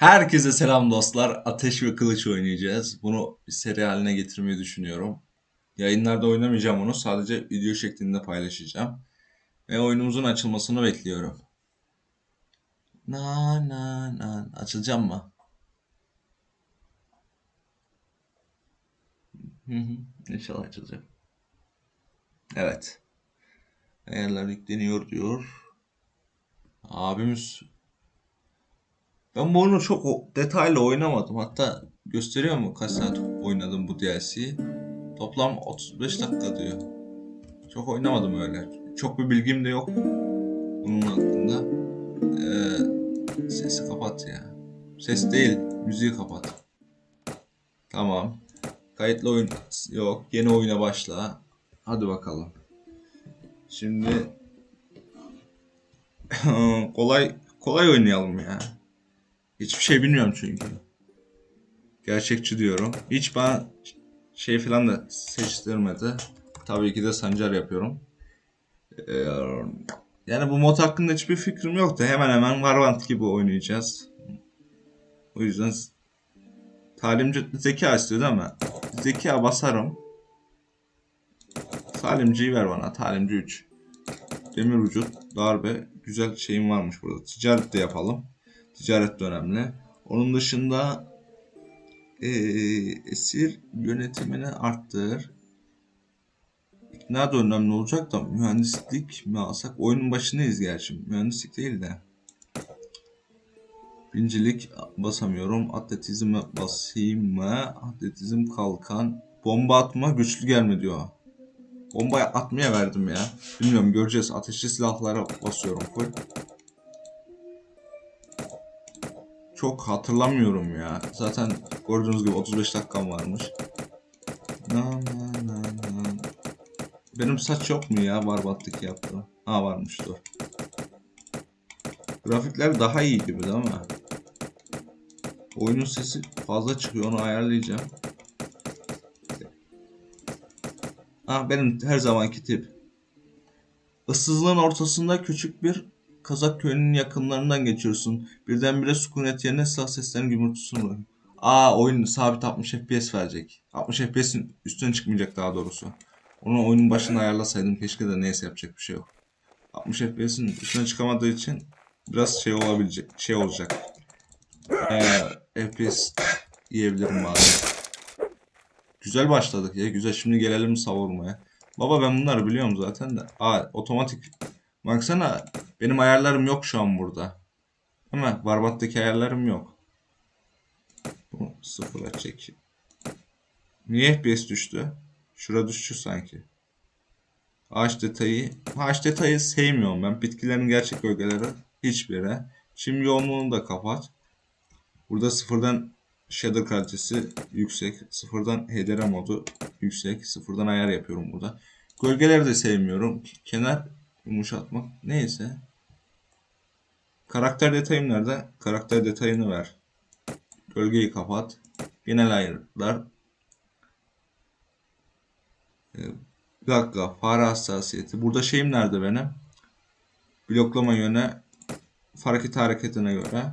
Herkese selam dostlar. Ateş ve Kılıç oynayacağız. Bunu seri haline getirmeyi düşünüyorum. Yayınlarda oynamayacağım onu. Sadece video şeklinde paylaşacağım. Ve oyunumuzun açılmasını bekliyorum. Na na na. Açılacağım mı? Hı hı. İnşallah açılacak. Evet. Ayarlar yükleniyor diyor. Abimiz ben bu oyunu çok detaylı oynamadım. Hatta gösteriyor mu kaç saat oynadım bu DLC'yi? Toplam 35 dakika diyor. Çok oynamadım öyle. Çok bir bilgim de yok bunun hakkında. Ee, sesi kapat ya. Ses değil, müziği kapat. Tamam. Kayıtlı oyun yok. Yeni oyuna başla. Hadi bakalım. Şimdi kolay kolay oynayalım ya. Hiçbir şey bilmiyorum çünkü. Gerçekçi diyorum. Hiç bana şey falan da seçtirmedi. Tabii ki de Sancar yapıyorum. Ee, yani bu mod hakkında hiçbir fikrim yoktu. Hemen hemen Varvant gibi oynayacağız. O yüzden talimci zeka istiyor değil mi? Zeka basarım. Talimciyi ver bana. Talimci 3. Demir vücut, darbe. Güzel şeyim varmış burada. Ticaret de yapalım. Ticaret de önemli. Onun dışında eee, esir yönetimini arttır. İkna da önemli olacak da mühendislik mi alsak? Oyunun başındayız gerçi. Mühendislik değil de. Bincilik basamıyorum. Atletizme basayım mı? Atletizm kalkan. Bomba atma güçlü gelme diyor. Bombayı atmaya verdim ya. Bilmiyorum göreceğiz. Ateşli silahlara basıyorum full. Çok hatırlamıyorum ya. Zaten gördüğünüz gibi 35 dakikam varmış. Benim saç yok mu ya Barbat'taki yaptı? Ha varmış dur. Grafikler daha iyi gibi değil mi? Oyunun sesi fazla çıkıyor onu ayarlayacağım. Ha benim her zamanki tip. Issızlığın ortasında küçük bir Kazak köyünün yakınlarından geçiyorsun. Birdenbire sükunet yerine silah seslerinin gümürtüsünü. Aa oyun sabit 60 FPS verecek. 60 FPS'in üstüne çıkmayacak daha doğrusu. Onu oyunun başında ayarlasaydım keşke de neyse yapacak bir şey yok. 60 FPS'in üstüne çıkamadığı için biraz şey olabilecek, şey olacak. Ee, FPS yiyebilirim bazen. Güzel başladık ya güzel. Şimdi gelelim savurmaya. Baba ben bunları biliyorum zaten de. Aa otomatik. Baksana benim ayarlarım yok şu an burada. Ama Barbat'taki ayarlarım yok. Bunu sıfıra çek. Niye FPS düştü? Şura düştü sanki. Ağaç detayı. Ağaç detayı sevmiyorum ben. Bitkilerin gerçek gölgeleri hiçbiri. Çim yoğunluğunu da kapat. Burada sıfırdan shader kalitesi yüksek. Sıfırdan HDR modu yüksek. Sıfırdan ayar yapıyorum burada. Gölgeleri de sevmiyorum. Kenar yumuşatmak. Neyse. Karakter detayım nerede? Karakter detayını ver. Gölgeyi kapat. Genel ayarlar. Ee, bir dakika. Fare hassasiyeti. Burada şeyim nerede benim? Bloklama yöne. Hareket hareketine göre.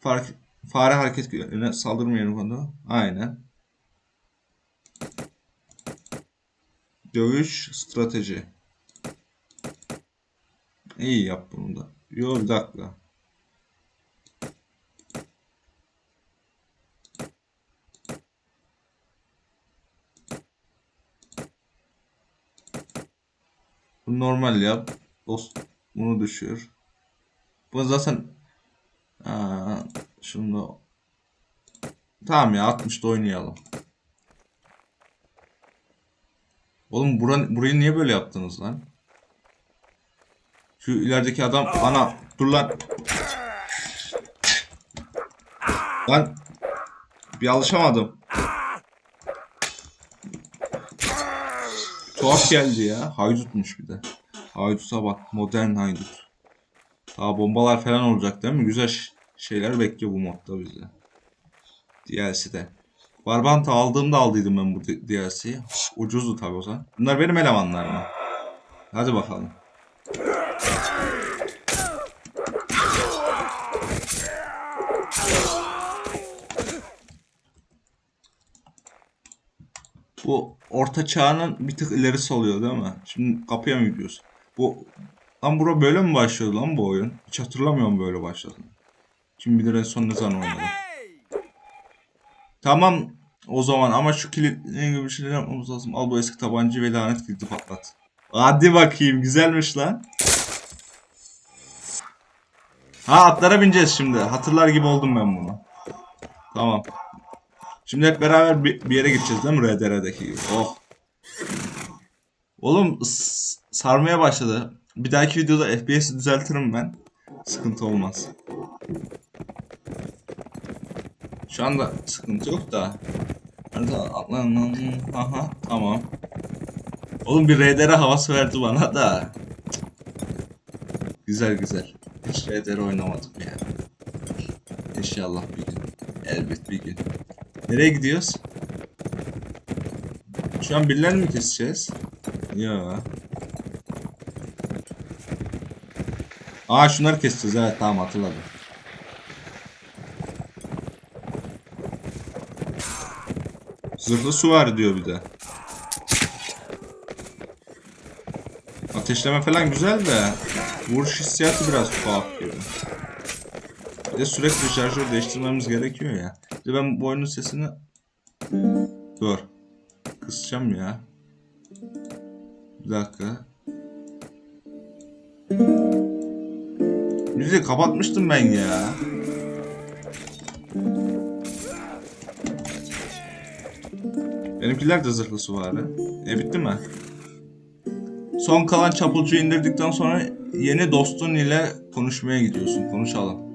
Fark, fare hareket yöne saldırma yönü konu. Aynen. Dövüş strateji. İyi yap bunu da. Yo bir dakika. Bu normal yap. Dost bunu düşür. Bu zaten Aa, şunu Tamam ya 60'da oynayalım. Oğlum buran, burayı niye böyle yaptınız lan? Şu ilerideki adam ana dur lan. Lan bir alışamadım. Tuhaf geldi ya. Haydutmuş bir de. Hayduta bak. Modern haydut. Daha bombalar falan olacak değil mi? Güzel şeyler bekliyor bu modda bizi. DLC'de. Barbanta aldığımda aldıydım ben bu DLC'yi. Ucuzdu tabii o zaman. Bunlar benim elemanlarım. Hadi bakalım. Bu orta çağının bir tık ilerisi oluyor değil mi? Şimdi kapıya mı gidiyoruz? Bu lan bura böyle mi başlıyordu lan bu oyun? Hiç hatırlamıyorum böyle başladığını. Kim bilir en son ne zaman oynadım. Tamam o zaman ama şu kilitli gibi bir şeyler yapmamız lazım. Al bu eski tabancayı ve lanet kilidi patlat. Hadi bakayım güzelmiş lan. Ha atlara bineceğiz şimdi. Hatırlar gibi oldum ben bunu. Tamam. Şimdi hep beraber bir, yere gideceğiz değil mi RDR'deki gibi? Oh. Oğlum sarmaya başladı. Bir dahaki videoda FPS'i düzeltirim ben. Sıkıntı olmaz. Şu anda sıkıntı yok da. Aha tamam. Oğlum bir RDR havası verdi bana da. Güzel güzel. Hiç RDR oynamadım ya. İnşallah bir gün. Elbet bir gün. Nereye gidiyoruz? Şu an birilerini mi keseceğiz? Ya. Aa şunları keseceğiz evet tamam hatırladım. Zırhlı süvari diyor bir de. Ateşleme falan güzel de vuruş hissiyatı biraz tuhaf gibi. Bir de sürekli şarjör değiştirmemiz gerekiyor ya. Bir ben bu oyunun sesini... Dur. Kısacağım ya. Bir dakika. Müziği kapatmıştım ben ya. Benimkiler de zırhlı süvari. E bitti mi? Son kalan çapulcuyu indirdikten sonra yeni dostun ile konuşmaya gidiyorsun. Konuşalım.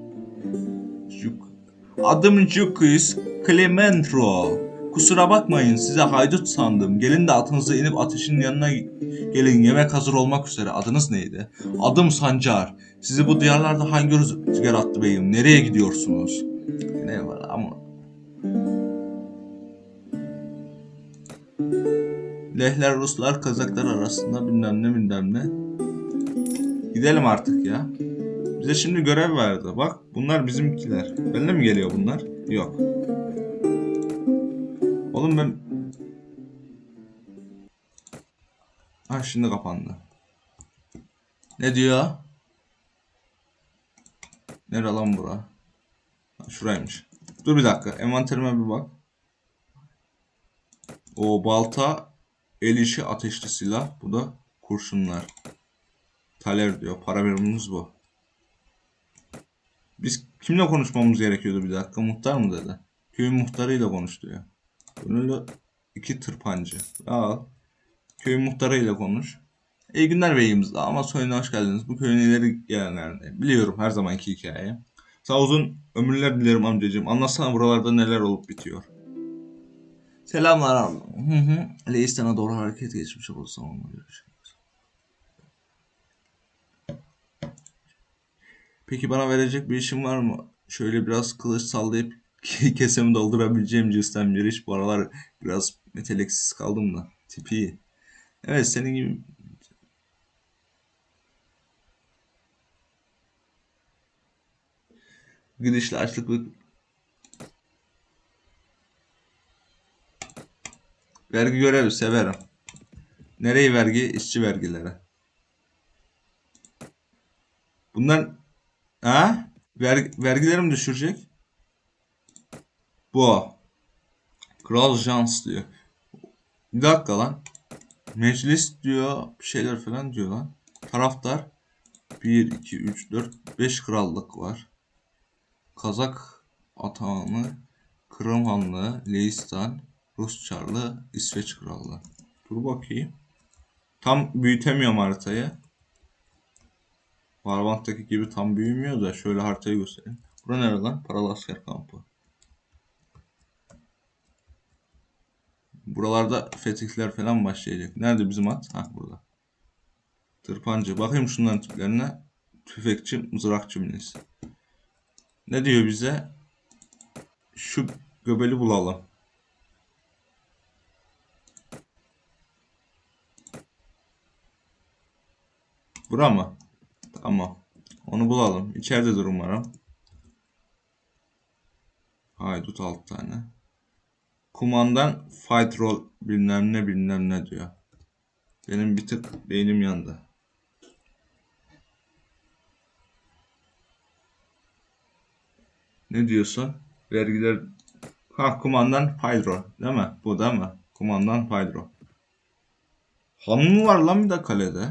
Adım Jukis Clementro. Kusura bakmayın size haydut sandım. Gelin de atınıza inip ateşin yanına gelin. Yemek hazır olmak üzere. Adınız neydi? Adım Sancar. Sizi bu diyarlarda hangi rüzgar attı beyim? Nereye gidiyorsunuz? Ne var ama... Lehler, Ruslar, Kazaklar arasında bilmem ne bilmem ne. Gidelim artık ya. Bize şimdi görev verdi. Bak bunlar bizimkiler. Benimle mi geliyor bunlar? Yok. Oğlum ben... Ha şimdi kapandı. Ne diyor? Nere lan bura? Ha, şuraymış. Dur bir dakika. Envanterime bir bak. O balta, el işi ateşli silah. Bu da kurşunlar. Taler diyor. Para birimimiz bu. Biz kimle konuşmamız gerekiyordu bir dakika? Muhtar mı dedi? Köyün muhtarıyla konuş diyor. Bununla iki tırpancı. Al. Köyün muhtarıyla konuş. İyi günler beyimiz. Ama soyuna hoş geldiniz. Bu köyün ileri gelenlerinde. Biliyorum her zamanki hikaye. Sağ uzun ömürler dilerim amcacığım. Anlatsana buralarda neler olup bitiyor. Selamlar abi. Hı hı. Doğru hareket geçmiş olsam onunla görüşürüz. Peki bana verecek bir işin var mı? Şöyle biraz kılıç sallayıp kesemi doldurabileceğim cinsten bir iş. Bu aralar biraz metaleksiz kaldım da. Tipi. Evet senin gibi gidişle açlıklı Vergi görevi severim. Nereyi vergi? İşçi vergileri. Bunlar ha? Vergi, vergileri mi düşürecek? Bu. Kral Jans diyor. Bir dakika lan. Meclis diyor. Bir şeyler falan diyor lan. Taraftar. 1, 2, 3, 4, 5 krallık var. Kazak atağını. Kırım Hanlığı. Leistan. Rus Çarlı, İsveç Krallığı. Dur bakayım. Tam büyütemiyorum haritayı. Warband'daki gibi tam büyümüyor da şöyle haritayı göstereyim. Bura nere lan? Paralı asker kampı. Buralarda fetihler falan başlayacak. Nerede bizim at? Ha burada. Tırpancı. Bakayım şunların tiplerine. Tüfekçi, mızrakçı milis. Ne diyor bize? Şu göbeli bulalım. Bura mı? Tamam. Onu bulalım. İçeridedir umarım. Haydut 6 tane. Kumandan fight roll bilmem ne bilmem ne diyor. Benim bir tık beynim yandı. Ne diyorsun? Vergiler... Ha kumandan Pydro değil mi? Bu değil mi? Kumandan Pydro. Han mı var lan bir de kalede?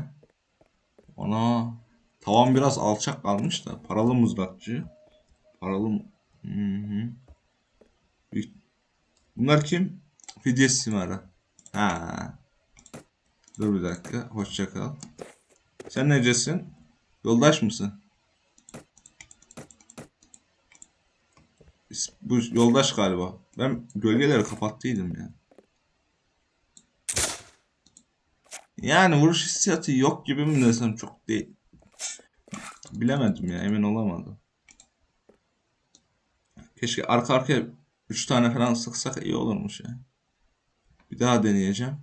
Ana. Tavan biraz alçak kalmış da. Paralı mızrakçı. Paralı mı? Hı hı. Bunlar kim? Fidye Simara. Ha. Dur bir dakika. Hoşça kal. Sen necesin? Yoldaş mısın? Bu yoldaş galiba. Ben gölgeleri kapattıydım ya. Yani vuruş hissiyatı yok gibi mi desem çok değil. Bilemedim ya emin olamadım. Keşke arka arkaya 3 tane falan sıksak iyi olurmuş ya. Bir daha deneyeceğim.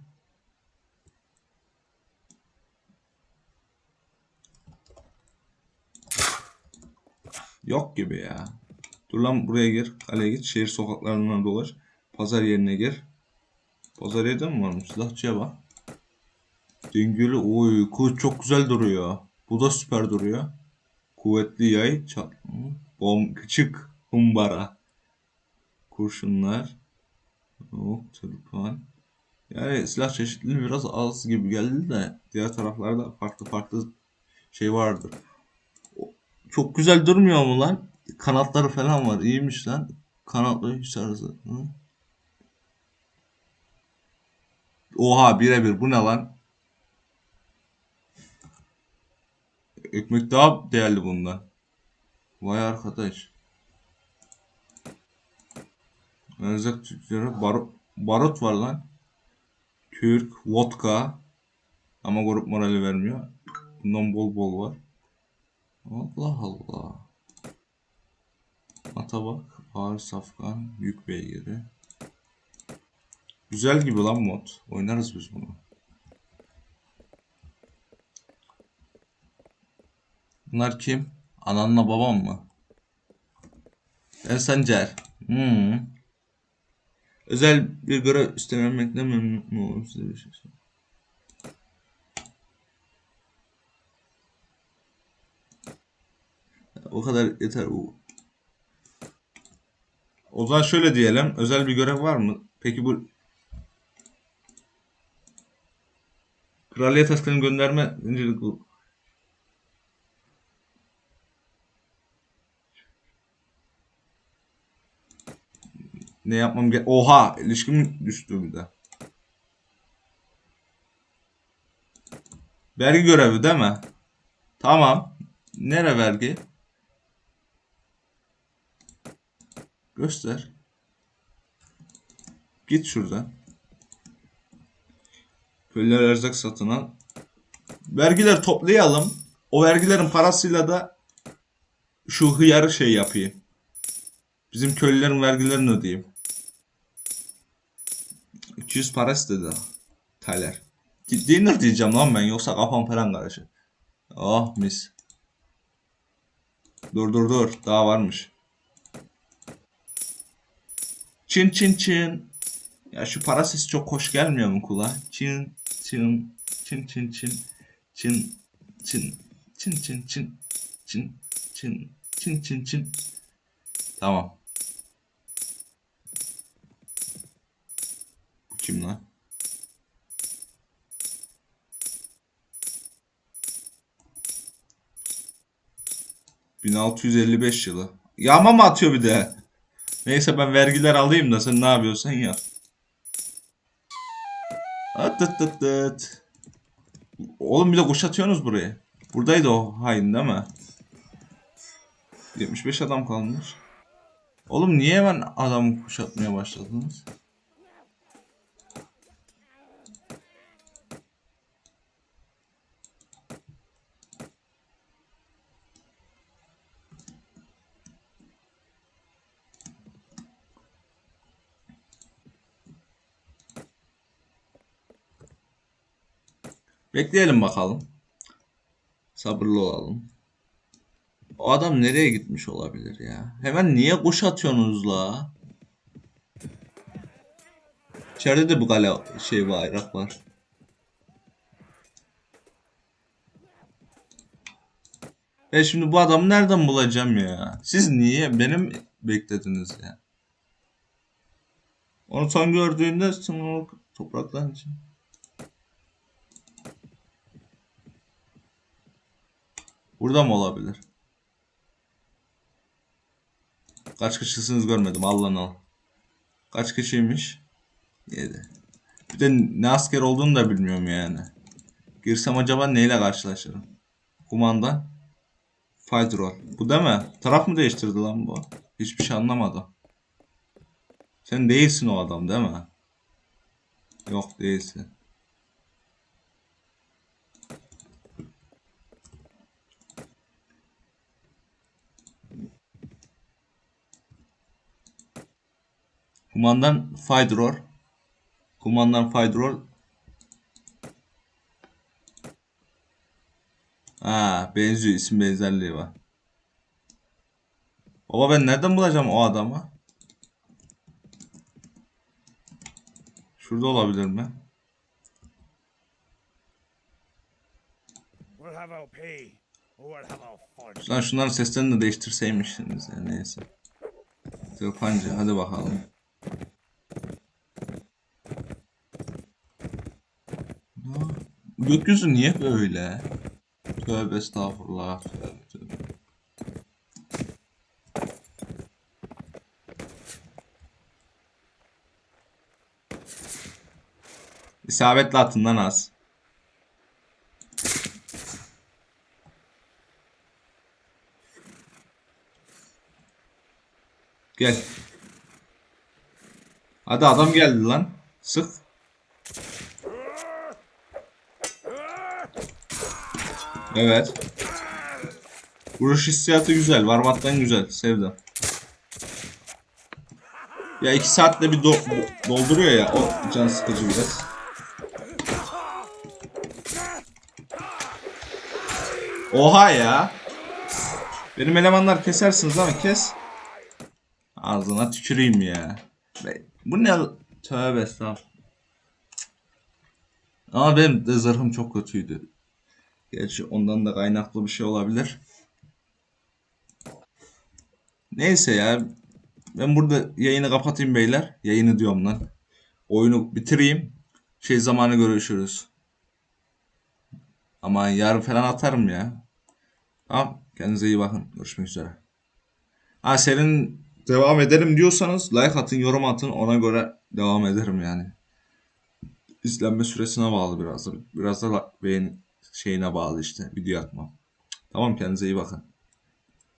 Yok gibi ya. Dur lan buraya gir. Kaleye git. Şehir sokaklarından dolaş. Pazar yerine gir. Pazar yeri de mi varmış? Silahçıya bak. Dingili. Oy kılıç çok güzel duruyor. Bu da süper duruyor. Kuvvetli yay. Çat. Bom küçük. Humbara. Kurşunlar. Ok, tırpan. Yani silah çeşitliliği biraz az gibi geldi de diğer taraflarda farklı farklı şey vardır. Çok güzel durmuyor mu lan? Kanatları falan var. İyiymiş lan. Kanatlı hiç. Hı? Oha birebir bu ne lan? Ekmek daha değerli bundan. Vay arkadaş. Erzak tüccarı barut, barut var lan. Türk, vodka. Ama grup morali vermiyor. Bundan bol bol var. Allah Allah. Ata bak. Ağır safkan. Yük beygiri. Güzel gibi lan mod. Oynarız biz bunu. Bunlar kim? Ananla babam mı? Ben Sancar. Hmm. Özel bir görev üstlenmekle memnun mu olur size bir şey söyleyeyim. O kadar yeter. O, o zaman şöyle diyelim. Özel bir görev var mı? Peki bu Kraliyet askını gönderme zincirlik bu. Ne yapmam gerek? Oha, ilişkim düştü bir de. Vergi görevi değil mi? Tamam. Nere vergi? Göster. Git şuradan. Köylüler erzak satın al. Vergileri toplayalım. O vergilerin parasıyla da şu hıyarı şey yapayım. Bizim köylülerin vergilerini ödeyeyim. 200 para istedi. Taler. Dinner diyeceğim lan ben yoksa kafam falan karışır. Oh mis. Dur dur dur daha varmış. Çin çin çin. Ya şu para sesi çok hoş gelmiyor mu kulağa? Çin çin çin çin çin çin çin çin çin çin çin çin çin çin çin Tamam. Kim lan? ...1655 yılı. Yağma mı atıyor bir de? Neyse ben vergiler alayım da sen ne yapıyorsan ya. At tıt tıt tıt. Oğlum bir de kuş atıyorsunuz buraya. Buradaydı o hain değil mi? 75 adam kalmış. Oğlum niye hemen adamı kuşatmaya başladınız? Bekleyelim bakalım. Sabırlı olalım. O adam nereye gitmiş olabilir ya? Hemen niye kuş atıyorsunuz la? İçeride de bu kale şey bayrak var. Ben şimdi bu adamı nereden bulacağım ya? Siz niye benim beklediniz ya? Onu son gördüğünde sonra toprakların için. Burada mı olabilir? Kaç kişisiniz görmedim. Allah'ın al. Kaç kişiymiş? 7. Bir de ne asker olduğunu da bilmiyorum yani. Girsem acaba neyle karşılaşırım? Kumanda. Fight roll. Bu değil mi? Taraf mı değiştirdi lan bu? Hiçbir şey anlamadım. Sen değilsin o adam değil mi? Yok değilsin. Kumandan Fydror. Kumandan Fydror. Ha, benziyor. isim benzerliği var. Baba ben nereden bulacağım o adamı? Şurada olabilir mi? Lan şunların seslerini de değiştirseymişsiniz ya neyse. Tırpancı hadi bakalım. Aa, Gökyüzü niye böyle? Tövbe estağfurullah. Tövbe, tövbe. İsabetli atın lan az. Gel. Hadi adam geldi lan. Sık. Evet. Vuruş hissiyatı güzel. Varmattan güzel. Sevdim. Ya iki saatte bir do- dolduruyor ya. O can sıkıcı biraz. Oha ya. Benim elemanlar kesersiniz ama kes. Ağzına tüküreyim ya. Bu ne? Tövbe estağfurullah. Ama benim de zırhım çok kötüydü. Gerçi ondan da kaynaklı bir şey olabilir. Neyse ya. Ben burada yayını kapatayım beyler. Yayını diyorum lan. Oyunu bitireyim. Şey zamanı görüşürüz. Ama yarın falan atarım ya. Tamam. Kendinize iyi bakın. Görüşmek üzere. Ha senin devam edelim diyorsanız like atın, yorum atın. Ona göre devam ederim yani. İzlenme süresine bağlı biraz da. Biraz da la- beğeni şeyine bağlı işte. Video atmam. Tamam kendinize iyi bakın.